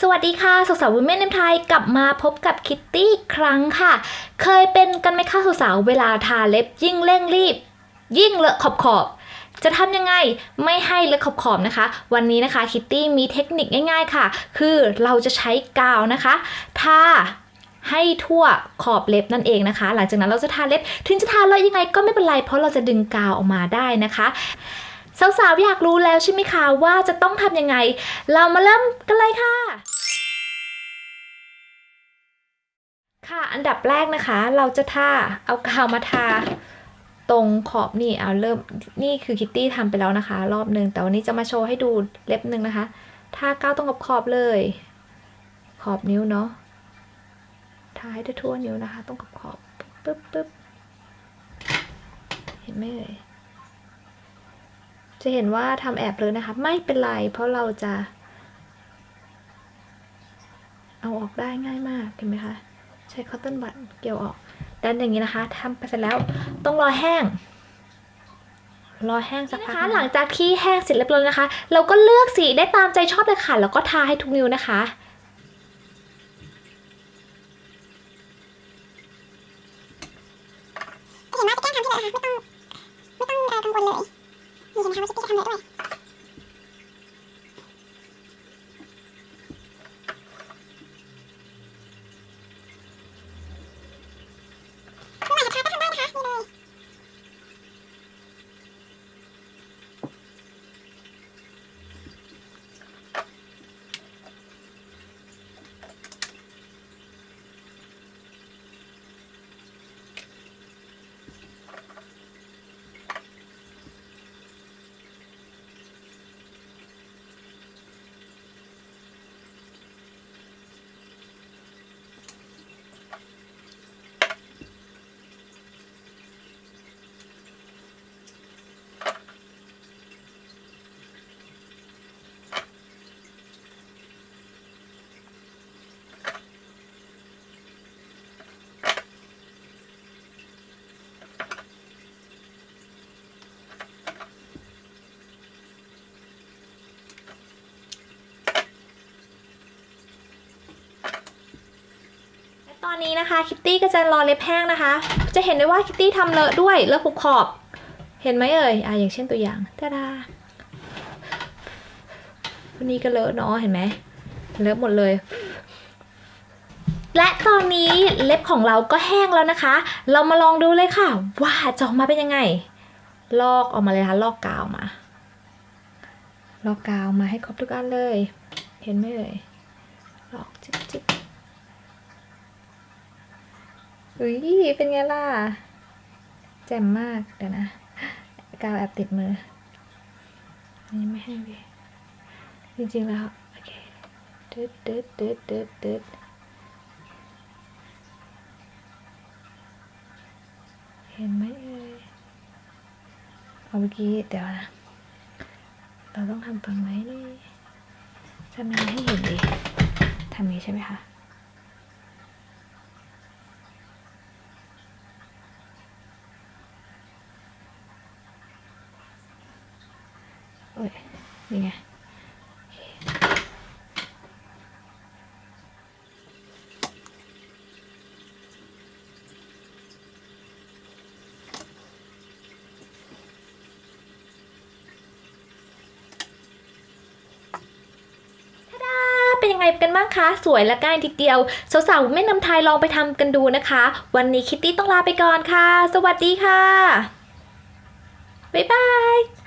สวัสดีค่ะสาวๆวุ้นแม่นไทยกลับมาพบกับคิตตี้ครั้งค่ะ เคยเป็นกันไหมคะสาวๆเวลาทาเล็บยิ่งเร่งรีบ ยิ่งเลอะขอบขอบจะทำยังไงไม่ให้เลอะขอบขอบนะคะ วันนี้นะคะคิตตี้มีเทคนิคง่าย ๆค่ะ คือเราจะใช้กาวนะคะทาให้ทั่วขอบเล็บนั่นเองนะคะ หลังจากนั้นเราจะทาเล็บ ถึงจะทาเลอะยังไงก็ไม่เป็นไร เพราะเราจะดึงกาวออกมาได้นะคะ สาวๆ อยากรู้แล้วใช่ไหมคะว่าจะต้องทำยังไง เรามาเริ่มกันเลยค่ะ ค่ะอันดับแรกนะคะ เราจะทาเอากาวมาทา ตรงขอบนี่เอาเริ่มนี่คือคิตตี้ทำไปแล้วนะคะ รอบหนึ่งแต่วันนี้จะมาโชว์ให้ดูเล็บหนึ่งนะคะทากาวตรงกับขอบเลย ขอบนิ้วเนาะทาให้ทั่วนิ้วนะคะตรงกับขอบปึ๊บปึ๊บเห็นไหมเอ่ย จะเห็นว่าทำแอบเลยนะคะ ไม่เป็นไร เพราะเราจะ เอาออกได้ง่ายมากเห็นไหมคะ ใช้คอตตอนบัดเกี่ยวออกดันอย่างนี้นะคะทำไปเสร็จแล้วต้องรอแห้งรอแห้งสักพักนะคะ หลังจากที่แห้งเสร็จเรียบร้อยนะคะ เราก็เลือกสีได้ตามใจชอบเลยค่ะ แล้วก็ทาให้ทุกนิ้วนะคะเห็นว่าจะแกล้งทำที่เลยนะคะไม่ต้องไม่ต้องเอ่อกังวลเลย นี่เห็นไหมคะว่าชิปปี้จะทำเลยด้วยเมื่อไหร่จะทาก็ทำได้นะคะนี่เลย ต อนนี้นะคะคิตตี้ก็จะรอเล็บแห้งนะคะ จะเห็นได้ว่าคิตตี้ทำเลอะด้วยเลอะขอบขอบ เห็นไหมเอ่ยอะอย่างเช่นตัวอย่างตาดาวันนี้ก็เลอะเนาะเห็นไหมเลอะหมดเลย และตอนนี้เล็บของเราก็แห้งแล้วนะคะ เรามาลองดูเลยค่ะ ว่าจะออกมาเป็นยังไง ลอกออกมาเลยค่ะลอกกาวมา ลอกกาวมาให้ครบทุกอันเลย เห็นไหมเอ่ยลอกจิ๊บจิ๊บ อุ้ยเป็นไงล่ะแจ่มมากเดี๋ยวนะกาวแอบติดมือนี่ไม่ให้ดีจริงๆแล้วโอเคตึ๊ดตึ๊ดตึ๊ดตึ๊ดตึ๊ดเห็นไหมเอ่ยเอาเมื่อกี้เดี๋ยวนะเราต้องทำตรงไหนนี่ทำยังไงให้เห็นดีทำนี้ใช่ไหมคะ โอ้ยนี่ไงเคทาดาเป็นยังไงกันบ้างคะ สวยและง่ายทีเดียว สาวๆไม่นำไทยลองไปทำกันดูนะคะ วันนี้คิตตี้ต้องลาไปก่อนค่ะ สวัสดีค่ะ บ๊ายบาย